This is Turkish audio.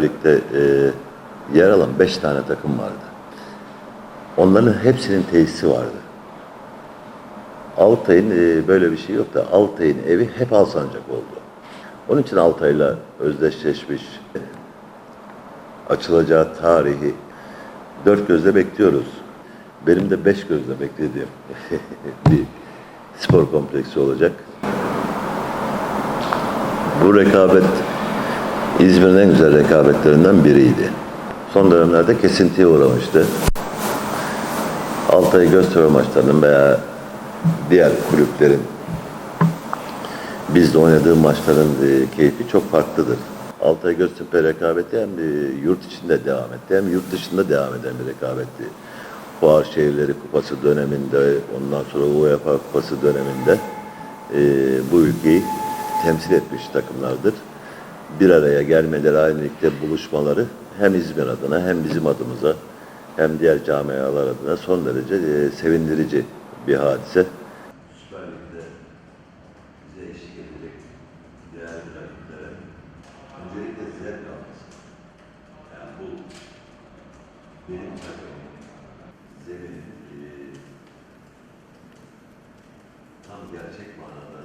Birlikte e, yer alan beş tane takım vardı. Onların hepsinin tesisi vardı. Altay'ın e, böyle bir şey yok da Altay'ın evi hep Alsancak oldu. Onun için Altay'la özdeşleşmiş e, açılacağı tarihi dört gözle bekliyoruz. Benim de beş gözle beklediğim bir spor kompleksi olacak. Bu rekabet İzmir'in en güzel rekabetlerinden biriydi. Son dönemlerde kesintiye uğramıştı. Altay Göztepe maçlarının veya diğer kulüplerin bizde oynadığı maçların e, keyfi çok farklıdır. Altay Göztepe rekabeti hem e, yurt içinde devam etti hem yurt dışında devam eden bir rekabetti. Fuar Şehirleri Kupası döneminde, ondan sonra UEFA Kupası döneminde e, bu ülkeyi temsil etmiş takımlardır. Bir araya gelmeleri, aynı ligde buluşmaları hem İzmir adına hem bizim adımıza hem diğer camialar adına son derece e, sevindirici bir hadise. Süper Lig'de bize eşlik rakiplere öncelikle zevk. Yani bu benim takımım zemin e, tam gerçek manada